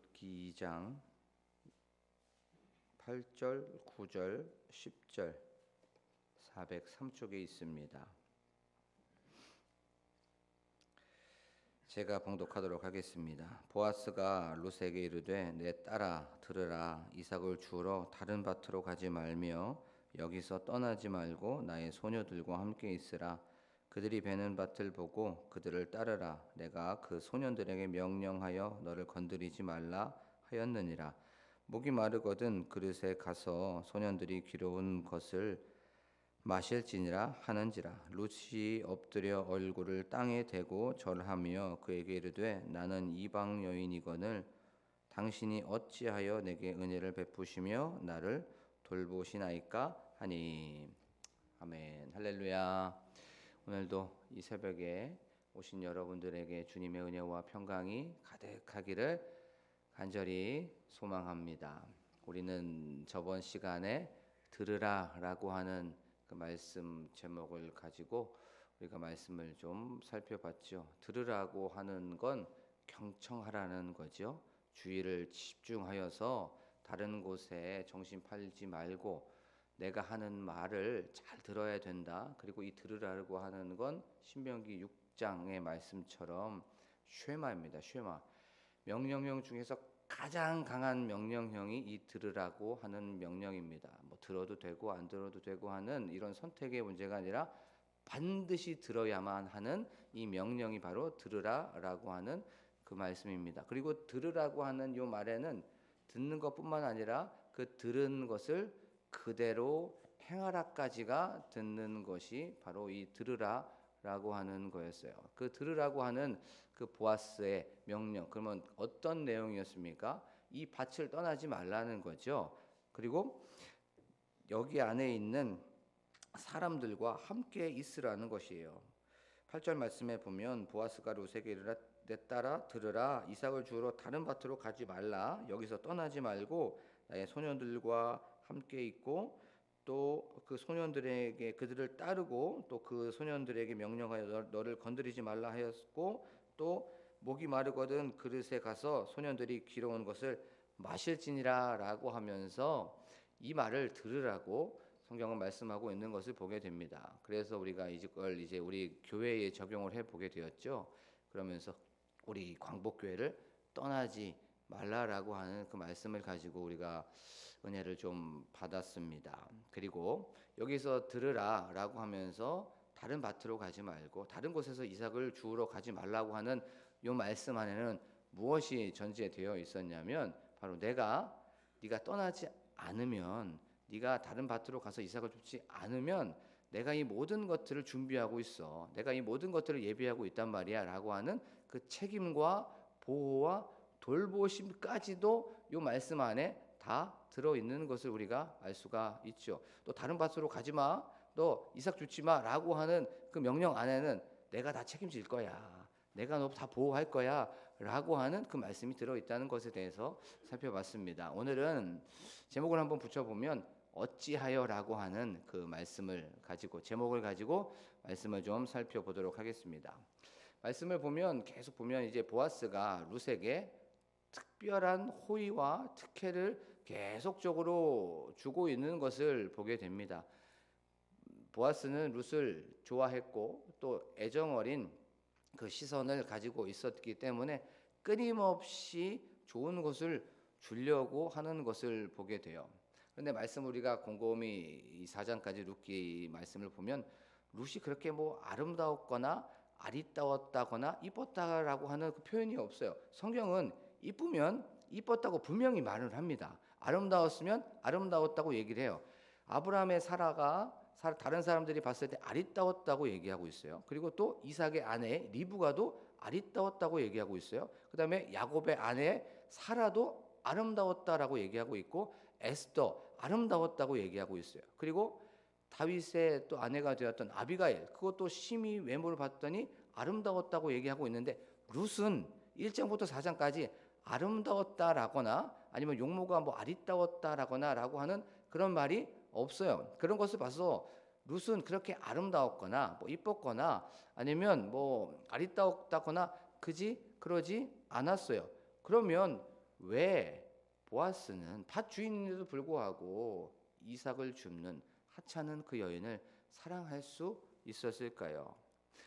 룻기 2장 8절, 9절, 10절 403쪽에 있습니다. 제가 봉독하도록 하겠습니다. 보아스가 룻에게 이르되 내 딸아 들으라 이삭을 주우러 다른 밭으로 가지 말며 여기서 떠나지 말고 나의 소녀들과 함께 있으라 그들이 베는 밭을 보고 그들을 따르라. 내가 그 소년들에게 명령하여 너를 건드리지 말라 하였느니라. 목이 마르거든 그릇에 가서 소년들이 기러운 것을 마실지니라 하는지라. 루시 엎드려 얼굴을 땅에 대고 절하며 그에게 이르되 나는 이방 여인이거늘 당신이 어찌하여 내게 은혜를 베푸시며 나를 돌보시나이까 하니. 아멘. 할렐루야 오늘도 이 새벽에 오신 여러분들에게 주님의 은혜와 평강이 가득하기를 간절히 소망합니다. 우리는 저번 시간에 들으라라고 하는 그 말씀 제목을 가지고 우리가 말씀을 좀 살펴봤죠. 들으라고 하는 건 경청하라는 거죠. 주의를 집중하여서 다른 곳에 정신 팔지 말고 내가 하는 말을 잘 들어야 된다. 그리고 이 들으라고 하는 건 신명기 6장의 말씀처럼 쉐마입니다. 쉐마. 명령형 중에서 가장 강한 명령형이 이 들으라고 하는 명령입니다. 뭐 들어도 되고 안 들어도 되고 하는 이런 선택의 문제가 아니라 반드시 들어야만 하는 이 명령이 바로 들으라라고 하는 그 말씀입니다. 그리고 들으라고 하는 요 말에는 듣는 것뿐만 아니라 그 들은 것을 그대로 행하라까지가 듣는 것이 바로 이 들으라라고 하는 거였어요. 그 들으라고 하는 그 보아스의 명령. 그러면 어떤 내용이었습니까? 이 밭을 떠나지 말라는 거죠. 그리고 여기 안에 있는 사람들과 함께 있으라는 것이에요. 8절 말씀에 보면 보아스가 룻에게 이르라 내 딸아 들으라 이삭을 주우러 다른 밭으로 가지 말라 여기서 떠나지 말고 나의 소년들과 함께 있고 또 그 소년들에게 그들을 따르고 또 그 소년들에게 명령하여 너를 건드리지 말라 하였고 또 목이 마르거든 그릇에 가서 소년들이 기러운 것을 마실지니라라고 하면서 이 말을 들으라고 성경은 말씀하고 있는 것을 보게 됩니다. 그래서 우리가 이걸 이제 우리 교회에 적용을 해 보게 되었죠. 그러면서 우리 광복교회를 떠나지 말라라고 하는 그 말씀을 가지고 우리가 은혜를 좀 받았습니다. 그리고 여기서 들으라라고 하면서 다른 밭으로 가지 말고 다른 곳에서 이삭을 주우러 가지 말라고 하는 요 말씀 안에는 무엇이 전제되어 있었냐면 바로 내가 네가 떠나지 않으면 네가 다른 밭으로 가서 이삭을 줍지 않으면 내가 이 모든 것들을 준비하고 있어. 내가 이 모든 것들을 예비하고 있단 말이야라고 하는 그 책임과 보호와 돌보심까지도 요 말씀 안에 다 들어 있는 것을 우리가 알 수가 있죠. 또 다른 밭으로 가지 마. 너 이삭 주지 마라고 하는 그 명령 안에는 내가 다 책임질 거야. 내가 너 다 보호할 거야 라고 하는 그 말씀이 들어 있다는 것에 대해서 살펴봤습니다. 오늘은 제목을 한번 붙여 보면 어찌하여라고 하는 그 말씀을 가지고 제목을 가지고 말씀을 좀 살펴보도록 하겠습니다. 말씀을 보면 계속 보면 이제 보아스가 룻에게 특별한 호의와 특혜를 계속적으로 주고 있는 것을 보게 됩니다. 보아스는 룻을 좋아했고 또 애정 어린 그 시선을 가지고 있었기 때문에 끊임없이 좋은 것을 주려고 하는 것을 보게 돼요. 그런데 말씀 우리가 곰곰이 이 4장까지 룻기 말씀을 보면 룻이 그렇게 뭐 아름다웠거나 아리따웠다거나 이뻤다라고 하는 그 표현이 없어요. 성경은 이쁘면 이뻤다고 분명히 말을 합니다. 아름다웠으면 아름다웠다고 얘기를 해요. 아브라함의 사라가 다른 사람들이 봤을 때 아리따웠다고 얘기하고 있어요. 그리고 또 이삭의 아내 리브가도 아리따웠다고 얘기하고 있어요. 그다음에 야곱의 아내 사라도 아름다웠다라고 얘기하고 있고 에스더 아름다웠다고 얘기하고 있어요. 그리고 다윗의 또 아내가 되었던 아비가일 그것도 심히 외모를 봤더니 아름다웠다고 얘기하고 있는데 룻은 1장부터 4장까지 아름다웠다라거나 아니면 용모가 뭐 아리따웠다라거나라고 하는 그런 말이 없어요. 그런 것을 봐서 룻은 그렇게 아름다웠거나 뭐 이뻤거나 아니면 뭐 아리따웠다거나 그지 그러지 않았어요. 그러면 왜 보아스는 밭 주인인데도 불구하고 이삭을 줍는 하찮은 그 여인을 사랑할 수 있었을까요?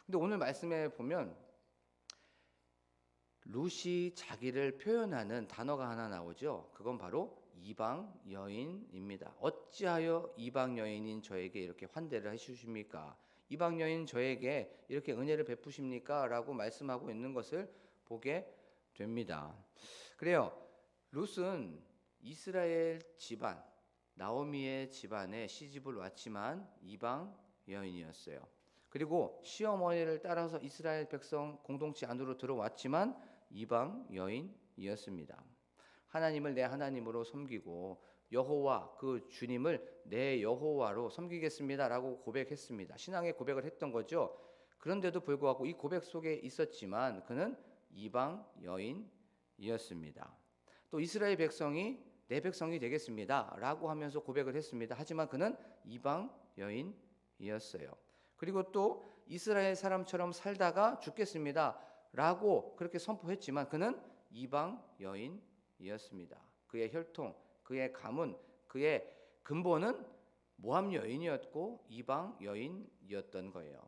근데 오늘 말씀에 보면 룻이 자기를 표현하는 단어가 하나 나오죠. 그건 바로 이방 여인입니다. 어찌하여 이방 여인인 저에게 이렇게 환대를 해주십니까? 이방 여인 저에게 이렇게 은혜를 베푸십니까? 라고 말씀하고 있는 것을 보게 됩니다. 그래요. 룻은 이스라엘 집안, 나오미의 집안에 시집을 왔지만 이방 여인이었어요. 그리고 시어머니를 따라서 이스라엘 백성 공동체 안으로 들어왔지만 이방 여인이었습니다. 하나님을 내 하나님으로 섬기고 여호와 그 주님을 내 여호와로 섬기겠습니다라고 고백했습니다. 신앙의 고백을 했던 거죠. 그런데도 불구하고 이 고백 속에 있었지만 그는 이방 여인이었습니다. 또 이스라엘 백성이 내 백성이 되겠습니다라고 하면서 고백을 했습니다. 하지만 그는 이방 여인이었어요. 그리고 또 이스라엘 사람처럼 살다가 죽겠습니다 라고 그렇게 선포했지만 그는 이방 여인이었습니다. 그의 혈통, 그의 가문, 그의 근본은 모함 여인이었고 이방 여인이었던 거예요.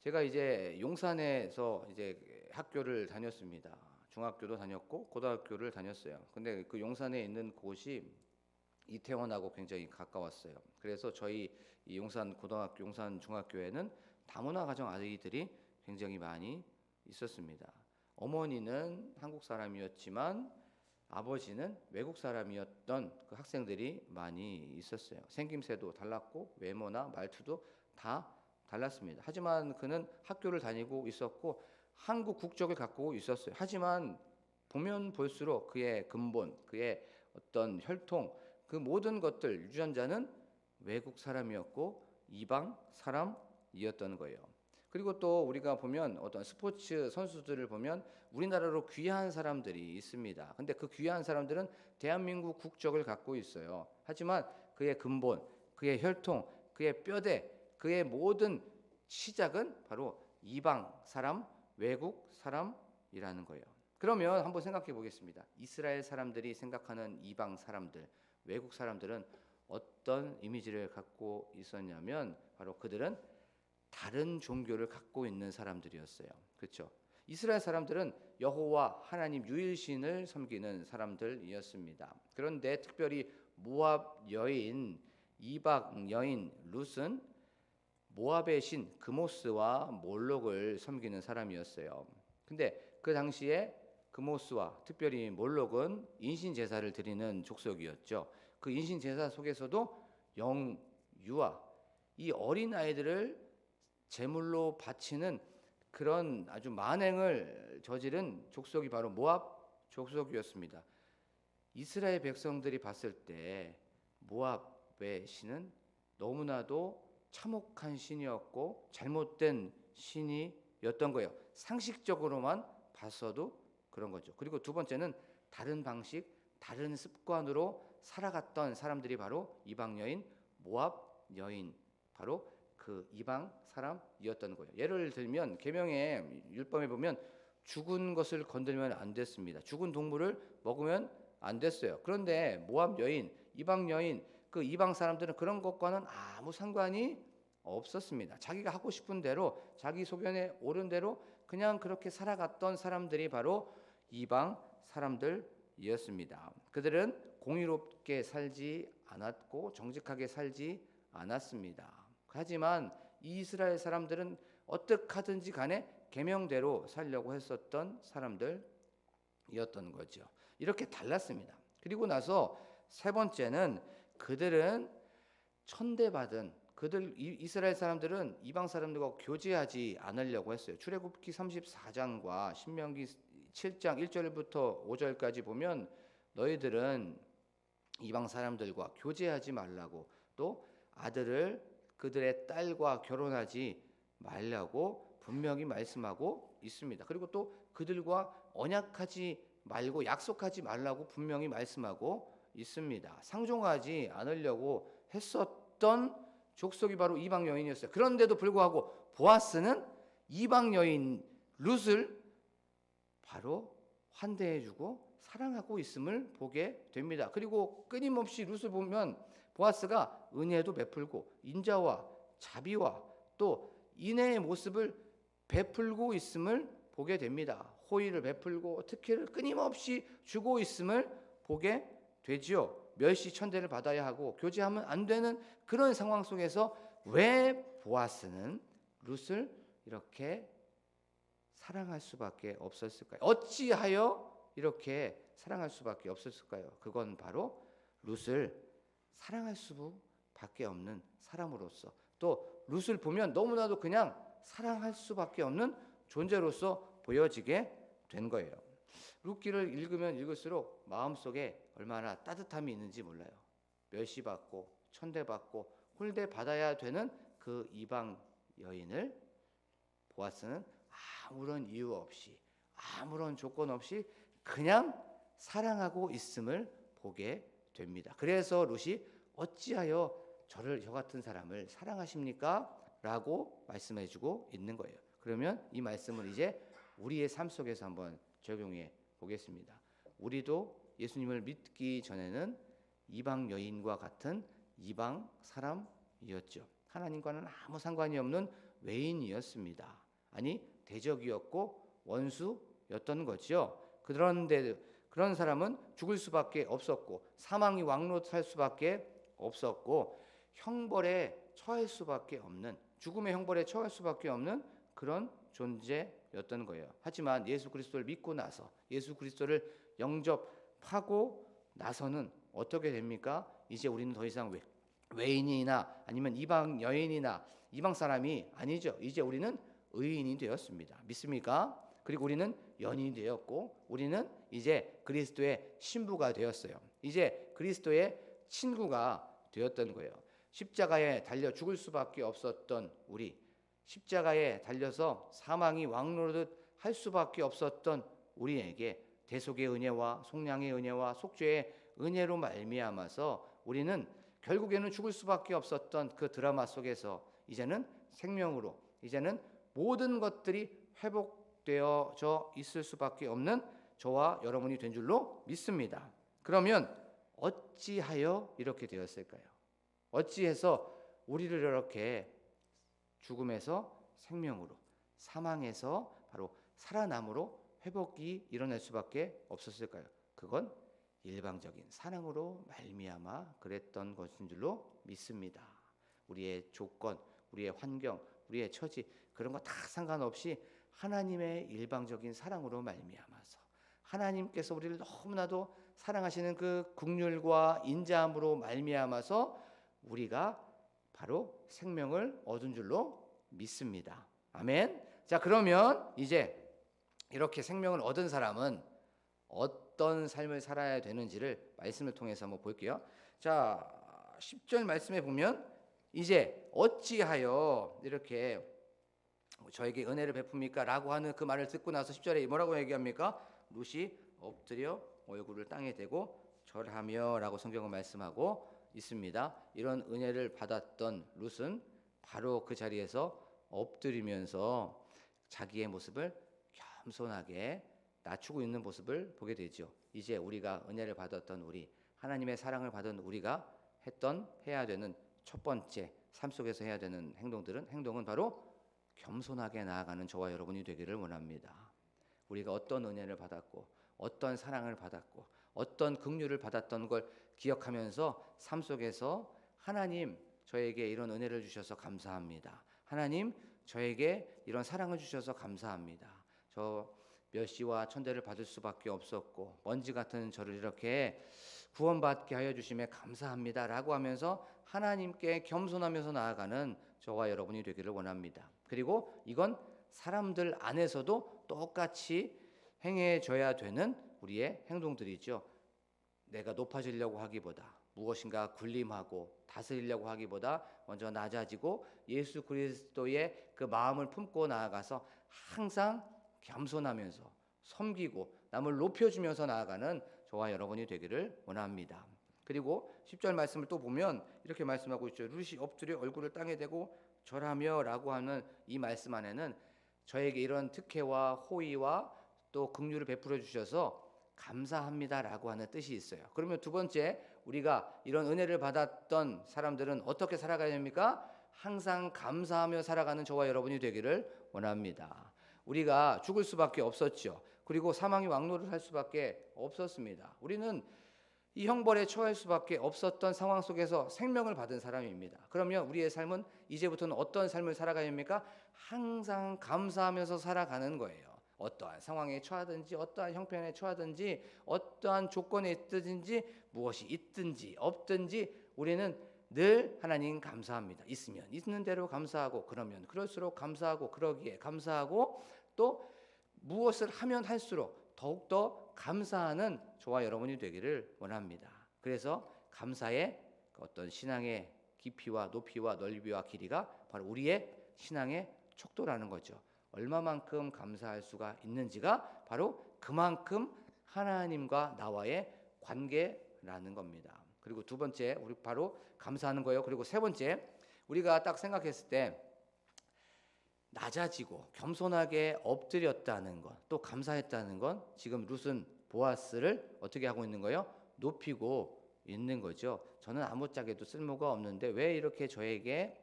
제가 이제 용산에서 이제 학교를 다녔습니다. 중학교도 다녔고 고등학교를 다녔어요. 근데 그 용산에 있는 곳이 이태원하고 굉장히 가까웠어요. 그래서 저희 이 용산 고등학교, 용산 중학교에는 다문화 가정 아이들이 굉장히 많이 있었습니다. 어머니는 한국 사람이었지만 아버지는 외국 사람이었던 그 학생들이 많이 있었어요. 생김새도 달랐고 외모나 말투도 다 달랐습니다. 하지만 그는 학교를 다니고 있었고 한국 국적을 갖고 있었어요. 하지만 보면 볼수록 그의 근본, 그의 어떤 혈통, 그 모든 것들 유전자는 외국 사람이었고 이방 사람이었던 거예요. 그리고 또 우리가 보면 어떤 스포츠 선수들을 보면 우리나라로 귀한 사람들이 있습니다. 근데 그 귀한 사람들은 대한민국 국적을 갖고 있어요. 하지만 그의 근본, 그의 혈통, 그의 뼈대, 그의 모든 시작은 바로 이방 사람, 외국 사람이라는 거예요. 그러면 한번 생각해 보겠습니다. 이스라엘 사람들이 생각하는 이방 사람들, 외국 사람들은 어떤 이미지를 갖고 있었냐면 바로 그들은 다른 종교를 갖고 있는 사람들이었어요. 그렇죠? 이스라엘 사람들은 여호와 하나님 유일신을 섬기는 사람들이었습니다. 그런데 특별히 모압 여인 이박 여인 룻은 모압의 신 그모스와 몰록을 섬기는 사람이었어요. 근데 그 당시에 그모스와 특별히 몰록은 인신 제사를 드리는 족속이었죠. 그 인신 제사 속에서도 영유아 이 어린 아이들을 제물로 바치는 그런 아주 만행을 저지른 족속이 바로 모압 족속이었습니다. 이스라엘 백성들이 봤을 때 모압의 신은 너무나도 참혹한 신이었고 잘못된 신이었던 거예요. 상식적으로만 봤어도 그런 거죠. 그리고 두 번째는 다른 방식, 다른 습관으로 살아갔던 사람들이 바로 이방 여인, 모압 여인, 바로 그 이방 사람이었던 거예요. 예를 들면 계명의 율법에 보면 죽은 것을 건드리면 안 됐습니다. 죽은 동물을 먹으면 안 됐어요. 그런데 모압 여인, 이방 여인, 그 이방 사람들은 그런 것과는 아무 상관이 없었습니다. 자기가 하고 싶은 대로 자기 소견에 옳은 대로 그냥 그렇게 살아갔던 사람들이 바로 이방 사람들이었습니다. 그들은 공의롭게 살지 않았고 정직하게 살지 않았습니다. 하지만 이스라엘 사람들은 어떻게 하든지 간에 계명대로 살려고 했었던 사람들이었던 거죠. 이렇게 달랐습니다. 그리고 나서 세 번째는 그들은 천대받은 그들 이스라엘 사람들은 이방 사람들과 교제하지 않으려고 했어요. 출애굽기 34장과 신명기 7장 1절부터 5절까지 보면 너희들은 이방 사람들과 교제하지 말라고 또 아들을 그들의 딸과 결혼하지 말라고 분명히 말씀하고 있습니다. 그리고 또 그들과 언약하지 말고 약속하지 말라고 분명히 말씀하고 있습니다. 상종하지 않으려고 했었던 족속이 바로 이방 여인이었어요. 그런데도 불구하고 보아스는 이방 여인 룻을 바로 환대해주고 사랑하고 있음을 보게 됩니다. 그리고 끊임없이 룻을 보면 보아스가 은혜도 베풀고 인자와 자비와 또 인애의 모습을 베풀고 있음을 보게 됩니다. 호의를 베풀고 특혜를 끊임없이 주고 있음을 보게 되지요. 멸시 천대를 받아야 하고 교제하면 안 되는 그런 상황 속에서 왜 보아스는 룻을 이렇게 사랑할 수밖에 없었을까요? 어찌하여 이렇게 사랑할 수밖에 없었을까요? 그건 바로 룻을 사랑할 수밖에 없는 사람으로서 또 룻을 보면 너무나도 그냥 사랑할 수밖에 없는 존재로서 보여지게 된 거예요. 룻기를 읽으면 읽을수록 마음속에 얼마나 따뜻함이 있는지 몰라요. 멸시받고 천대받고 홀대 받아야 되는 그 이방 여인을 보아스는 아무런 이유 없이 아무런 조건 없이 그냥 사랑하고 있음을 보게 됩니다. 그래서 룻이 어찌하여 저를 저 같은 사람을 사랑하십니까? 라고 말씀해 주고 있는 거예요. 그러면 이 말씀을 이제 우리의 삶 속에서 한번 적용해 보겠습니다. 우리도 예수님을 믿기 전에는 이방 여인과 같은 이방 사람이었죠. 하나님과는 아무 상관이 없는 외인이었습니다. 아니 대적이었고 원수였던 거죠. 그런데 그런 사람은 죽을 수밖에 없었고 사망이 왕노할 수밖에 없었고 형벌에 처할 수밖에 없는 죽음의 형벌에 처할 수밖에 없는 그런 존재였던 거예요. 하지만 예수 그리스도를 믿고 나서 예수 그리스도를 영접하고 나서는 어떻게 됩니까? 이제 우리는 더 이상 외, 외인이나 아니면 이방 여인이나 이방 사람이 아니죠. 이제 우리는 의인이 되었습니다. 믿습니까? 그리고 우리는 연인이 되었고 우리는 이제 그리스도의 신부가 되었어요. 이제 그리스도의 친구가 되었던 거예요. 십자가에 달려 죽을 수밖에 없었던 우리 십자가에 달려서 사망이 왕노릇 할 수밖에 없었던 우리에게 대속의 은혜와 속량의 은혜와 속죄의 은혜로 말미암아서 우리는 결국에는 죽을 수밖에 없었던 그 드라마 속에서 이제는 생명으로 이제는 모든 것들이 회복 되어져 있을 수밖에 없는 저와 여러분이 된 줄로 믿습니다. 그러면 어찌하여 이렇게 되었을까요? 어찌해서 우리를 이렇게 죽음에서 생명으로 사망에서 바로 살아남으로 회복이 일어날 수밖에 없었을까요? 그건 일방적인 사랑으로 말미암아 그랬던 것인 줄로 믿습니다. 우리의 조건, 우리의 환경, 우리의 처지 그런 거 다 상관없이 하나님의 일방적인 사랑으로 말미암아서 하나님께서 우리를 너무나도 사랑하시는 그 국률과 인자함으로 말미암아서 우리가 바로 생명을 얻은 줄로 믿습니다. 아멘. 자, 그러면 이제 이렇게 생명을 얻은 사람은 어떤 삶을 살아야 되는지를 말씀을 통해서 한번 볼게요. 자, 10절 말씀에 보면 이제 어찌하여 이렇게 저에게 은혜를 베풉니까? 라고 하는 그 말을 듣고 나서 10절에 뭐라고 얘기합니까? 룻이 엎드려 얼굴을 땅에 대고 절하며 라고 성경은 말씀하고 있습니다. 이런 은혜를 받았던 룻은 바로 그 자리에서 엎드리면서 자기의 모습을 겸손하게 낮추고 있는 모습을 보게 되죠. 이제 우리가 은혜를 받았던 우리, 하나님의 사랑을 받은 우리가 했던 해야 되는 첫 번째 삶 속에서 해야 되는 행동들은 행동은 바로 겸손하게 나아가는 저와 여러분이 되기를 원합니다. 우리가 어떤 은혜를 받았고 어떤 사랑을 받았고 어떤 긍휼을 받았던 걸 기억하면서 삶 속에서 하나님 저에게 이런 은혜를 주셔서 감사합니다. 하나님 저에게 이런 사랑을 주셔서 감사합니다. 저 멸시와 천대를 받을 수밖에 없었고 먼지 같은 저를 이렇게 구원받게 하여 주심에 감사합니다라고 하면서 하나님께 겸손하면서 나아가는 저와 여러분이 되기를 원합니다. 그리고 이건 사람들 안에서도 똑같이 행해져야 되는 우리의 행동들이죠. 내가 높아지려고 하기보다 무엇인가 군림하고 다스리려고 하기보다 먼저 낮아지고 예수 그리스도의 그 마음을 품고 나아가서 항상 겸손하면서 섬기고 남을 높여주면서 나아가는 저와 여러분이 되기를 원합니다. 그리고 10절 말씀을 또 보면 이렇게 말씀하고 있죠. 룻이 엎드려 얼굴을 땅에 대고 절하며라고 하는 이 말씀 안에는 저에게 이런 특혜와 호의와 또 긍휼을 베풀어 주셔서 감사합니다라고 하는 뜻이 있어요. 그러면 두 번째 우리가 이런 은혜를 받았던 사람들은 어떻게 살아가야 됩니까? 항상 감사하며 살아가는 저와 여러분이 되기를 원합니다. 우리가 죽을 수밖에 없었죠. 그리고 사망이 왕노를 할 수밖에 없었습니다. 우리는 이 형벌에 처할 수밖에 없었던 상황 속에서 생명을 받은 사람입니다. 그러면 우리의 삶은 이제부터는 어떤 삶을 살아가야 합니까? 항상 감사하면서 살아가는 거예요. 어떠한 상황에 처하든지 어떠한 형편에 처하든지 어떠한 조건에 있든지 무엇이 있든지 없든지 우리는 늘 하나님 감사합니다. 있으면 있는 대로 감사하고 그러면 그럴수록 감사하고 그러기에 감사하고 또 무엇을 하면 할수록 더욱더 감사하는 저와 여러분이 되기를 원합니다. 그래서 감사의 그 어떤 신앙의 깊이와 높이와 넓이와 길이가 바로 우리의 신앙의 척도라는 거죠. 얼마만큼 감사할 수가 있는지가 바로 그만큼 하나님과 나와의 관계라는 겁니다. 그리고 두 번째 우리 바로 감사하는 거예요. 그리고 세 번째 우리가 딱 생각했을 때 낮아지고 겸손하게 엎드렸다는 것, 또 감사했다는 건 지금 룻은 보아스를 어떻게 하고 있는 거예요? 높이고 있는 거죠. 저는 아무짝에도 쓸모가 없는데 왜 이렇게 저에게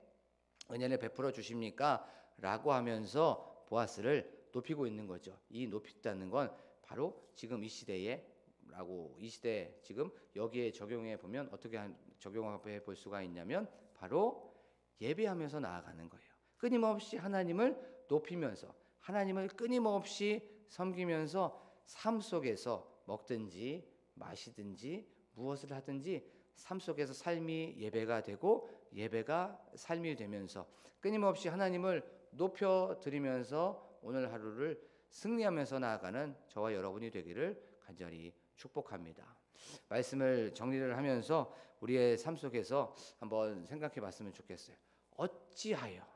은혜를 베풀어 주십니까? 라고 하면서 보아스를 높이고 있는 거죠. 이 높였다는 건 바로 지금 이 시대에 라고 이 시대 지금 여기에 적용해 보면 어떻게 한- 적용해 볼 수가 있냐면 바로 예배하면서 나아가는 거예요. 끊임없이 하나님을 높이면서 하나님을 끊임없이 섬기면서 삶 속에서 먹든지 마시든지 무엇을 하든지 삶 속에서 삶이 예배가 되고 예배가 삶이 되면서 끊임없이 하나님을 높여 드리면서 오늘 하루를 승리하면서 나아가는 저와 여러분이 되기를 간절히 축복합니다. 말씀을 정리를 하면서 우리의 삶 속에서 한번 생각해 봤으면 좋겠어요. 어찌하여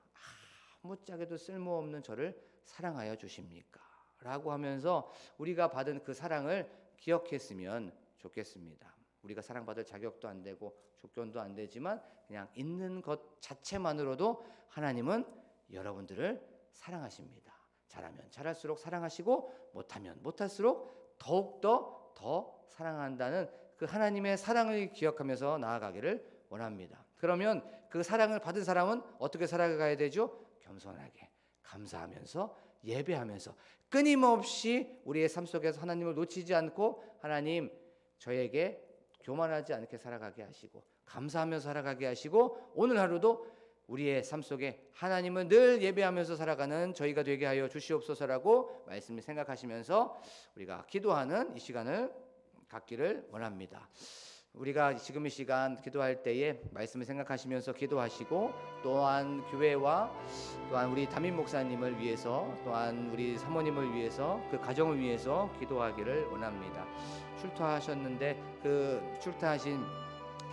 아무짝에도 쓸모없는 저를 사랑하여 주십니까? 라고 하면서 우리가 받은 그 사랑을 기억했으면 좋겠습니다. 우리가 사랑받을 자격도 안 되고 조건도 안 되지만 그냥 있는 것 자체만으로도 하나님은 여러분들을 사랑하십니다. 잘하면 잘할수록 사랑하시고 못하면 못할수록 더욱더 더 사랑한다는 그 하나님의 사랑을 기억하면서 나아가기를 원합니다. 그러면 그 사랑을 받은 사람은 어떻게 살아가야 되죠? 겸손하게 감사하면서 예배하면서 끊임없이 우리의 삶 속에서 하나님을 놓치지 않고 하나님 저에게 교만하지 않게 살아가게 하시고 감사하며 살아가게 하시고 오늘 하루도 우리의 삶 속에 하나님은 늘 예배하면서 살아가는 저희가 되게 하여 주시옵소서라고 말씀을 생각하시면서 우리가 기도하는 이 시간을 갖기를 원합니다. 우리가 지금 이 시간 기도할 때에 말씀을 생각하시면서 기도하시고 또한 교회와 또한 우리 담임 목사님을 위해서 또한 우리 사모님을 위해서 그 가정을 위해서 기도하기를 원합니다. 출타하셨는데 그 출타하신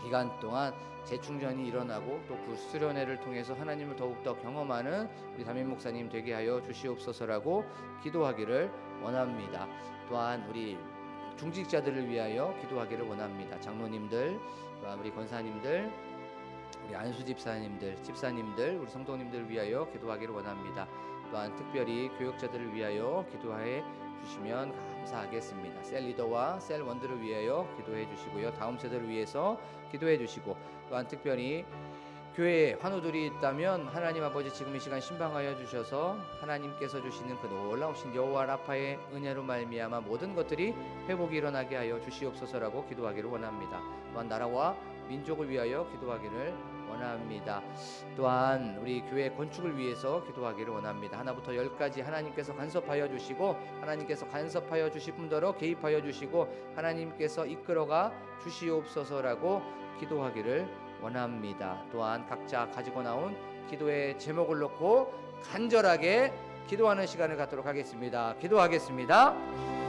기간 동안 재충전이 일어나고 또그 수련회를 통해서 하나님을 더욱더 경험하는 우리 담임 목사님 되게 하여 주시옵소서라고 기도하기를 원합니다. 또한 우리 중직자들을 위하여 기도하기를 원합니다. 장로님들, 또한 우리 권사님들, 우리 안수 집사님들, 집사님들, 우리 성도님들을 위하여 기도하기를 원합니다. 또한 특별히 교역자들을 위하여 기도해 주시면 감사하겠습니다. 셀 리더와 셀 원들을 위하여 기도해 주시고요. 다음 세대를 위해서 기도해 주시고 또한 특별히 교회에 환우들이 있다면 하나님 아버지 지금 이 시간 신방하여 주셔서 하나님께서 주시는 그 놀라우신 여호와 라파의 은혜로 말미암아 모든 것들이 회복이 일어나게 하여 주시옵소서라고 기도하기를 원합니다. 또한 나라와 민족을 위하여 기도하기를 원합니다. 또한 우리 교회 건축을 위해서 기도하기를 원합니다. 하나부터 열까지 하나님께서 간섭하여 주시고 하나님께서 간섭하여 주실 분더러 개입하여 주시고 하나님께서 이끌어가 주시옵소서라고 기도하기를 원합니다. 또한 각자 가지고 나온 기도의 제목을 놓고 간절하게 기도하는 시간을 갖도록 하겠습니다. 기도하겠습니다.